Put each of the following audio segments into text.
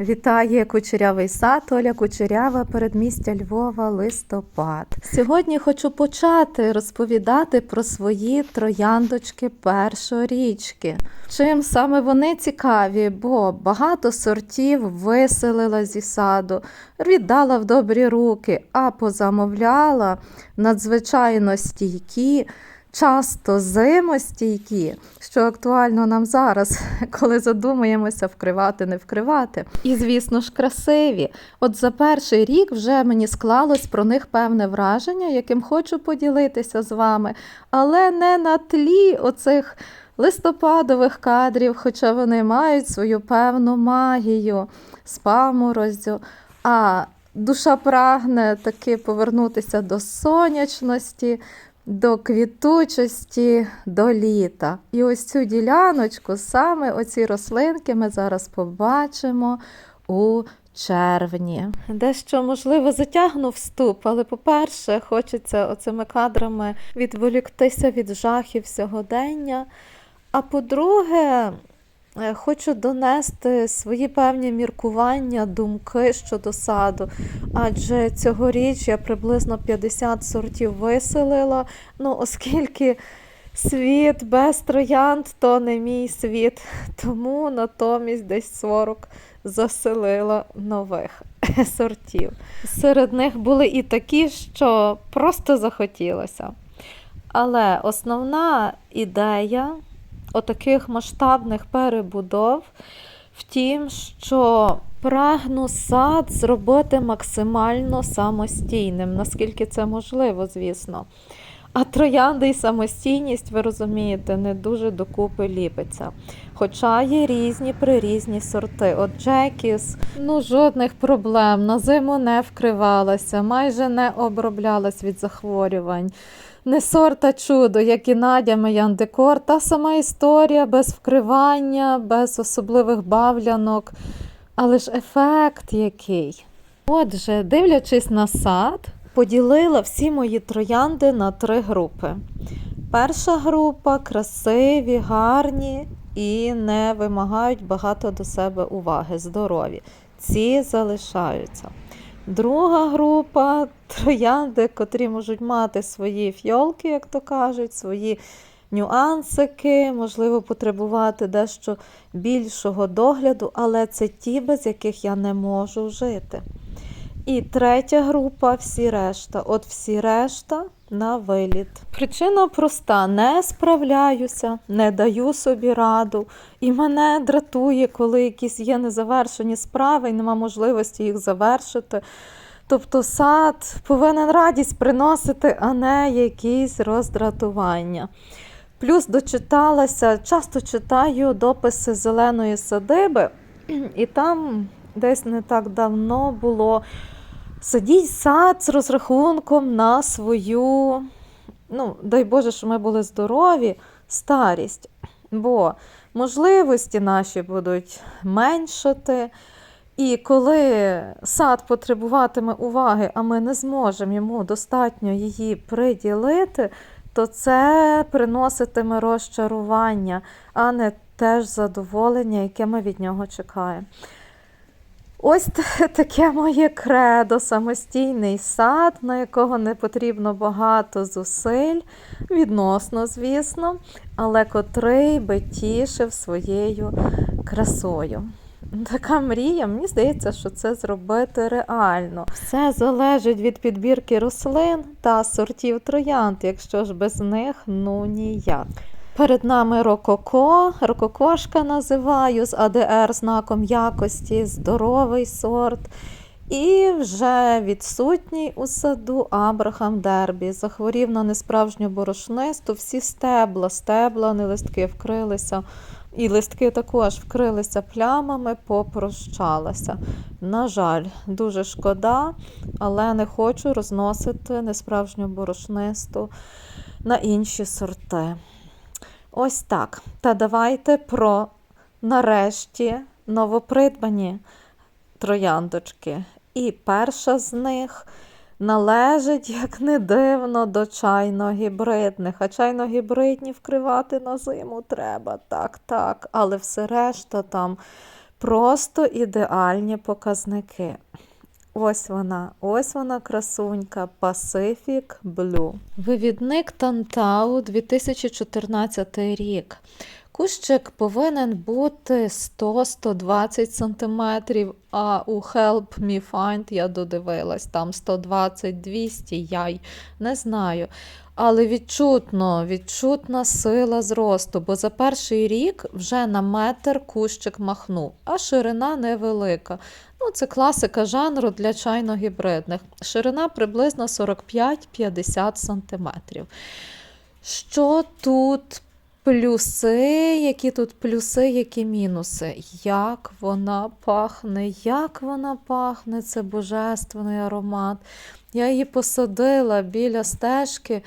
Вітає кучерявий сад, Оля Кучерява, передмістя Львова, листопад. Сьогодні хочу почати розповідати про свої трояндочки першорічки. Чим саме вони цікаві, бо багато сортів виселила зі саду, віддала в добрі руки, а позамовляла надзвичайно стійкі. Часто зимостійкі, що актуально нам зараз, коли задумуємося вкривати, не вкривати. І, звісно ж, красиві. От за перший рік вже мені склалось про них певне враження, яким хочу поділитися з вами, але не на тлі оцих листопадових кадрів, хоча вони мають свою певну магію з паморозю. А душа прагне таки повернутися до сонячності до квітучості, до літа. І ось цю діляночку, саме оці рослинки ми зараз побачимо у червні. Дещо, можливо, затягну вступ, але, по-перше, хочеться оцими кадрами відволіктися від жахів сьогодення. А по-друге, хочу донести свої певні міркування, думки щодо саду. Адже цьогоріч я приблизно 50 сортів виселила. Ну, оскільки світ без троянд, то не мій світ. Тому натомість десь 40 заселила нових сортів. Серед них були і такі, що просто захотілося. Але основна ідея отаких масштабних перебудов в тім, що прагну сад зробити максимально самостійним, наскільки це можливо, звісно. А троянди і самостійність, ви розумієте, не дуже докупи ліпиться. Хоча є різні прирізні сорти. От Джекіс, ну жодних проблем. На зиму не вкривалася, майже не оброблялась від захворювань. Не сорта чудо, як і Надя Маян Декор, та сама історія без вкривання, без особливих бавлянок. Але ж ефект який. Отже, дивлячись на сад, поділила всі мої троянди на три групи. Перша група красиві, гарні і не вимагають багато до себе уваги, здорові. Ці залишаються. Друга група троянди, котрі можуть мати свої фьолки, як то кажуть, свої нюансики, можливо, потребувати дещо більшого догляду, але це ті, без яких я не можу жити. І третя група всі решта. От всі решта на виліт. Причина проста: не справляюся, не даю собі раду. І мене дратує, коли якісь є незавершені справи і нема можливості їх завершити. Тобто сад повинен радість приносити, а не якісь роздратування. Плюс дочиталася, часто читаю дописи зеленої садиби, і там десь не так давно було садіть сад з розрахунком на свою, ну, дай Боже, що ми були здорові, старість. Бо можливості наші будуть меншати. І коли сад потребуватиме уваги, а ми не зможемо йому достатньо її приділити, то це приноситиме розчарування, а не теж задоволення, яке ми від нього чекаємо. Ось таке моє кредо, самостійний сад, на якого не потрібно багато зусиль, відносно, звісно, але котрий би тішив своєю красою. Така мрія, мені здається, що це зробити реально. Все залежить від підбірки рослин та сортів троянд, якщо ж без них ну ніяк. Перед нами рококо, рококошка називаю з АДР знаком якості, здоровий сорт. І вже відсутній у саду Абрахам Дербі. Захворів на несправжню борошнисту, всі стебла, стебла, не листки вкрилися. І листки також вкрилися плямами, попрощалася. На жаль, дуже шкода, але не хочу розносити несправжню борошнисту на інші сорти. Ось так. Та давайте про нарешті новопридбані трояндочки. І перша з них належить, як не дивно, до чайно-гібридних. А чайно-гібридні вкривати на зиму треба. Так, так. Але все решта там Просто ідеальні показники. Ось вона, ось вона красунька Pacific Blue. Вивідник Тантау 2014 рік. Кущик повинен бути 100-120 см, а у Help Me Find я додивилась, там 120-200, я й не знаю. Але відчутно, відчутна сила зросту, бо за перший рік вже на метр кущик махнув, а ширина невелика. Ну, це класика жанру для чайно-гібридних. Ширина приблизно 45-50 см. Що тут плюси? Які тут плюси, які мінуси? Як вона пахне, як вона пахне, це божественний аромат. Я її посадила біля стежки.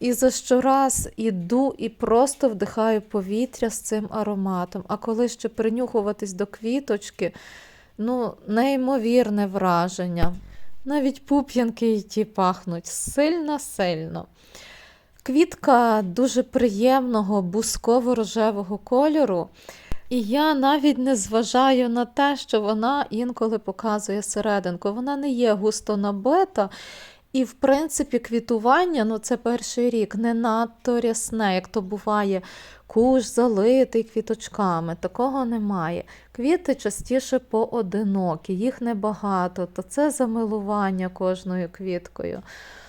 І за щораз іду і просто вдихаю повітря з цим ароматом. А коли ще принюхуватись до квіточки, ну, неймовірне враження. Навіть пуп'янки ті пахнуть сильно-сильно. Квітка дуже приємного бусково-рожевого кольору. І я навіть не зважаю на те, що вона інколи показує серединку. Вона не є густо набита. І, в принципі, квітування, ну це перший рік, не надто рясне, як то буває, куш залитий квіточками. Такого немає. Квіти частіше поодинокі, їх небагато, то це замилування кожною квіткою.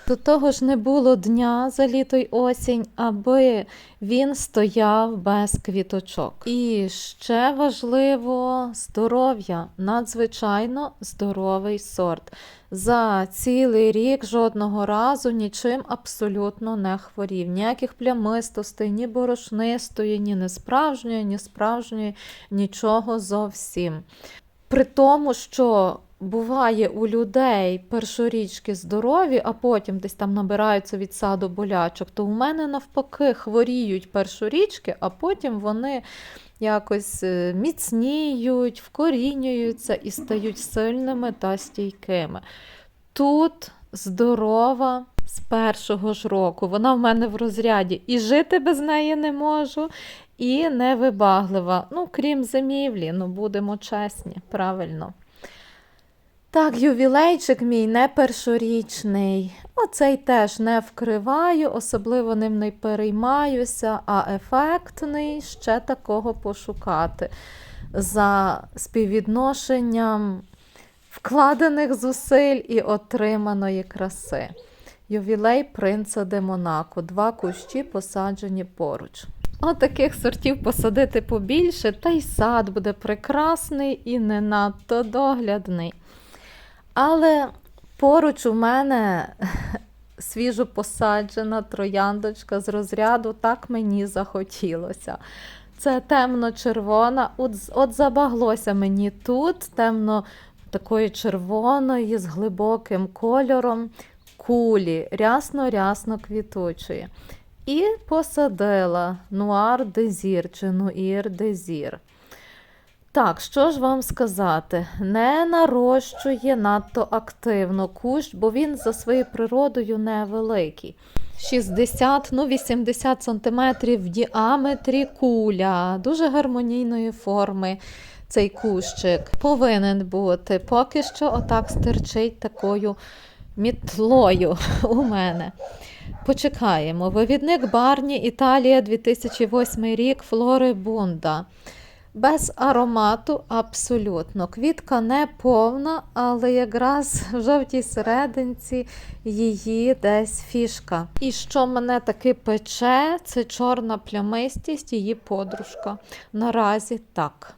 До того ж не було дня за літо й осінь, аби він стояв без квіточок. І ще важливо здоров'я, надзвичайно здоровий сорт. За цілий рік жодного разу нічим абсолютно не хворів. Ніяких плямистостей, ні борошнистої, ні несправжньої, ні справжньої, нічого зовсім. При тому, що буває у людей першорічки здорові, а потім десь там набираються від саду болячок, то у мене навпаки хворіють першорічки, а потім вони якось е, міцніють, вкорінюються і стають сильними та стійкими. Тут здорова з першого ж року. Вона в мене в розряді і жити без неї не можу, і невибаглива. Ну, крім зимівлі, ну будемо чесні, правильно. Так, ювілейчик мій не першорічний. Оцей теж не вкриваю, особливо ним не переймаюся, а ефектний ще такого пошукати. За співвідношенням вкладених зусиль і отриманої краси. Ювілей принца де Монако. Два кущі посаджені поруч. Отаких сортів посадити побільше, та й сад буде прекрасний і не надто доглядний. Але поруч у мене свіжо посаджена трояндочка з розряду, так мені захотілося. Це темно-червона, от, от забаглося мені тут, темно такої червоної, з глибоким кольором кулі, рясно-рясно квітучої. І посадила нуар дезір чи нуїр дезір. Так, що ж вам сказати? Не нарощує надто активно кущ, бо він за своєю природою невеликий. 60, ну 80 см в діаметрі куля, дуже гармонійної форми цей кущик повинен бути. Поки що отак стирчить такою мітлою у мене. Почекаємо. Вивідник Барні Італія 2008 рік Флори Бунда. Без аромату абсолютно. Квітка не повна, але якраз в жовтій серединці її десь фішка. І що мене таки пече, це чорна плямистість, її подружка. Наразі так.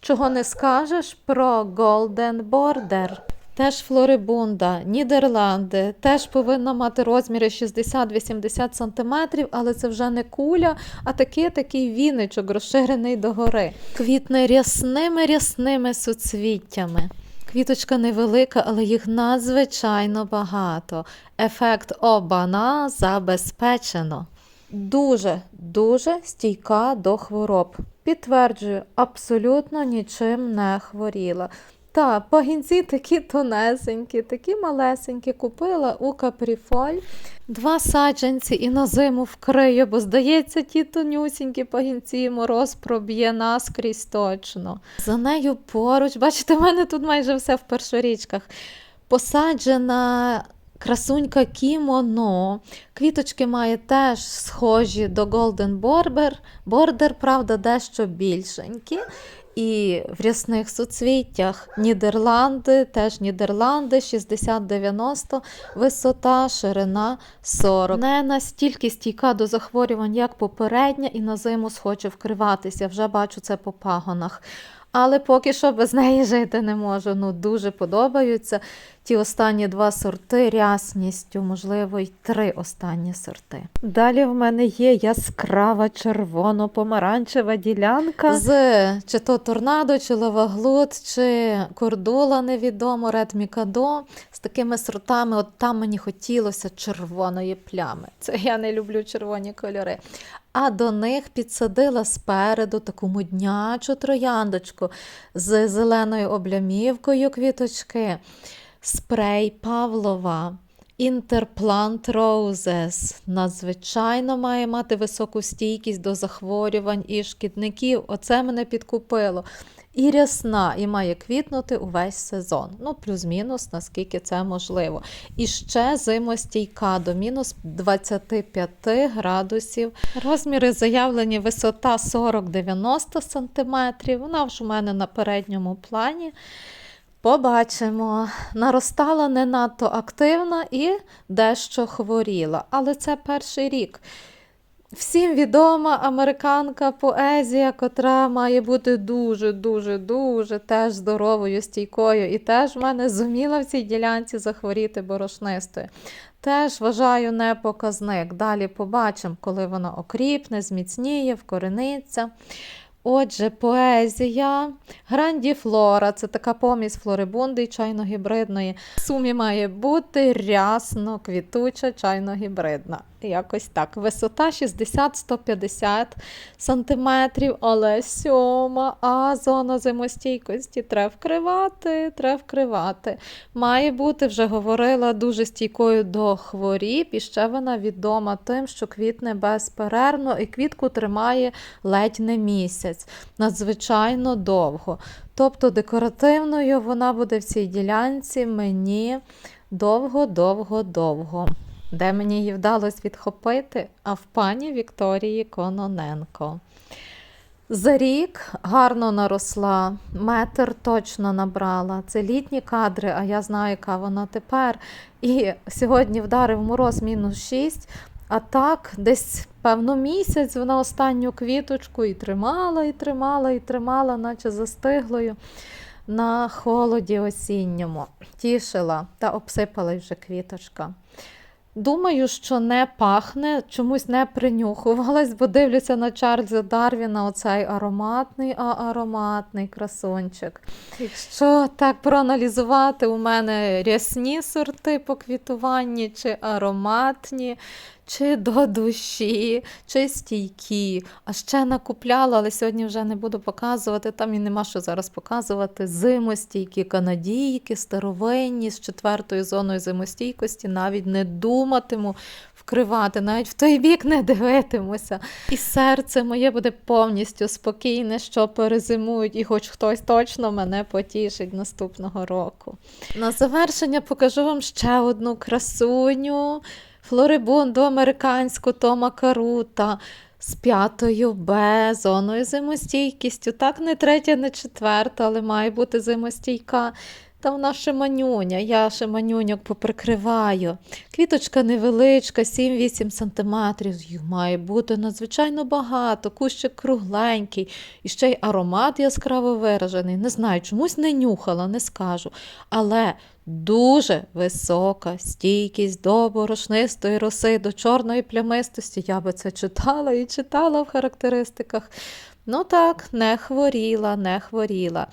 Чого не скажеш про Golden Border. Теж Флорибунда, Нідерланди, теж повинна мати розміри 60-80 см, але це вже не куля, а такий такий віничок, розширений догори. Квітне рясними рясними суцвіттями. Квіточка невелика, але їх надзвичайно багато. Ефект обана забезпечено. Дуже, дуже стійка до хвороб. Підтверджую, абсолютно нічим не хворіла. Так, пагінці такі тонесенькі, такі малесенькі. Купила у капріфоль. Два саджанці і на зиму вкрию, бо здається, ті тонюсінькі пагінці мороз проб'є наскрізь точно. За нею поруч, бачите, в мене тут майже все в першорічках. Посаджена красунька кімоно. Квіточки має теж схожі до Golden Border, Border, правда, дещо більшенькі. І в рясних суцвіттях Нідерланди, теж Нідерланди, 60-90, висота, ширина 40. Не настільки стійка до захворювань, як попередня, і на зиму схоче вкриватися. Вже бачу це по пагонах. Але поки що без неї жити не можу. Ну, дуже подобаються ті останні два сорти рясністю, можливо, й три останні сорти. Далі в мене є яскрава червоно-помаранчева ділянка з чи то торнадо, чи лаваглут, чи кордула невідомо, ред мікадо. З такими сортами, от там мені хотілося червоної плями. Це я не люблю червоні кольори. А до них підсадила спереду таку муднячу трояндочку з зеленою облямівкою квіточки, спрей Павлова. Інтерплант Roses надзвичайно має мати високу стійкість до захворювань і шкідників. Оце мене підкупило. І рясна, і має квітнути увесь сезон. Ну, плюс-мінус, наскільки це можливо. І ще зимостійка до мінус 25 градусів. Розміри заявлені висота 40-90 см. Вона ж у мене на передньому плані. Побачимо. Наростала не надто активна і дещо хворіла. Але це перший рік. Всім відома американка поезія, котра має бути дуже-дуже дуже теж здоровою, стійкою, і теж в мене зуміла в цій ділянці захворіти борошнистою. Теж вважаю не показник. Далі побачимо, коли вона окріпне, зміцніє, вкорениться. Отже, поезія Грандіфлора це така помість флорибунди і чайно-гібридної. В сумі має бути рясно, квітуча, чайно-гібридна. Якось так. Висота 60-150 см, але сьома, а зона зимостійкості треба вкривати, треба вкривати. Має бути, вже говорила, дуже стійкою до хворіб, і ще вона відома тим, що квітне безперервно, і квітку тримає ледь не місяць. Надзвичайно довго. Тобто декоративною вона буде в цій ділянці мені довго-довго-довго. Де мені її вдалося відхопити, а в пані Вікторії Кононенко. За рік гарно наросла, метр точно набрала. Це літні кадри, а я знаю, яка вона тепер. І сьогодні вдарив мороз мінус 6, а так, десь, певно, місяць вона останню квіточку і тримала, і тримала, і тримала, наче застиглою на холоді осінньому. Тішила та обсипала вже квіточка. Думаю, що не пахне, чомусь не принюхувалась, бо дивлюся на Чарльза Дарвіна, оцей ароматний, а ароматний красончик. Якщо так проаналізувати, у мене рясні сорти по квітуванні, чи ароматні, чи до душі, чи стійкі. А ще накупляла, але сьогодні вже не буду показувати. Там і нема що зараз показувати. Зимостійкі канадійки, старовинні з четвертою зоною зимостійкості. Навіть не думатиму вкривати, навіть в той бік не дивитимуся. І серце моє буде повністю спокійне, що перезимують, і хоч хтось точно мене потішить наступного року. На завершення покажу вам ще одну красуню. Флорибунду американську Тома Карута з п'ятою Б, зоною зимостійкістю. Так, не третя, не четверта, але має бути зимостійка. Та вона шиманюня, я шиманюньок поприкриваю. Квіточка невеличка, 7-8 см. Їх має бути надзвичайно багато, кущик кругленький, і ще й аромат яскраво виражений. Не знаю, чомусь не нюхала, не скажу. Але дуже висока стійкість до борошнистої роси, до чорної плямистості. Я би це читала і читала в характеристиках. Ну так, не хворіла, не хворіла.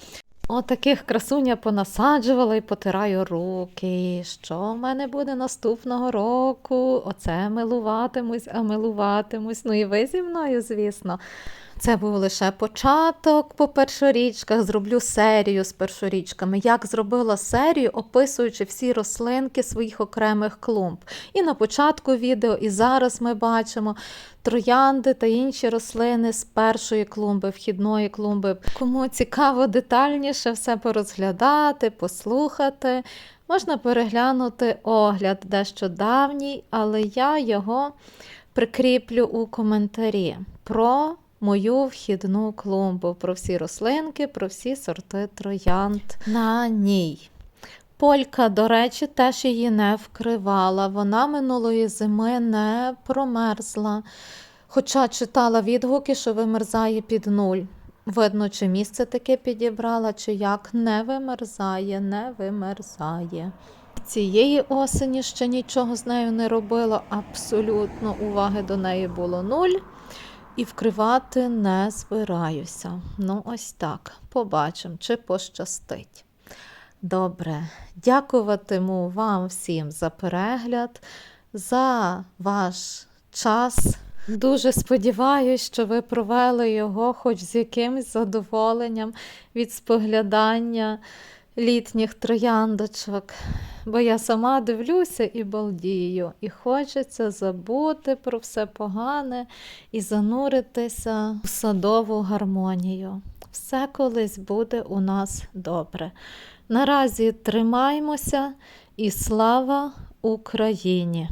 Отаких красунь я понасаджувала і потираю руки. Що в мене буде наступного року? Оце милуватимусь, а милуватимусь. Ну і ви зі мною, звісно. Це був лише початок по першорічках. Зроблю серію з першорічками. Як зробила серію, описуючи всі рослинки своїх окремих клумб. І на початку відео, і зараз ми бачимо троянди та інші рослини з першої клумби, вхідної клумби. Кому цікаво детальніше все порозглядати, послухати. Можна переглянути огляд дещо давній, але я його прикріплю у коментарі про мою вхідну клумбу, про всі рослинки, про всі сорти троянд на ній. Полька, до речі, теж її не вкривала. Вона минулої зими не промерзла. Хоча читала відгуки, що вимерзає під нуль. Видно, чи місце таке підібрала, чи як не вимерзає, не вимерзає. Цієї осені ще нічого з нею не робила, абсолютно уваги до неї було нуль. І вкривати не збираюся. Ну, ось так. Побачимо, чи пощастить. Добре, дякуватиму вам всім за перегляд, за ваш час. Дуже сподіваюся, що ви провели його хоч з якимось задоволенням від споглядання літніх трояндочок. Бо я сама дивлюся і балдію, і хочеться забути про все погане і зануритися в садову гармонію. Все колись буде у нас добре. Наразі тримаймося і слава Україні!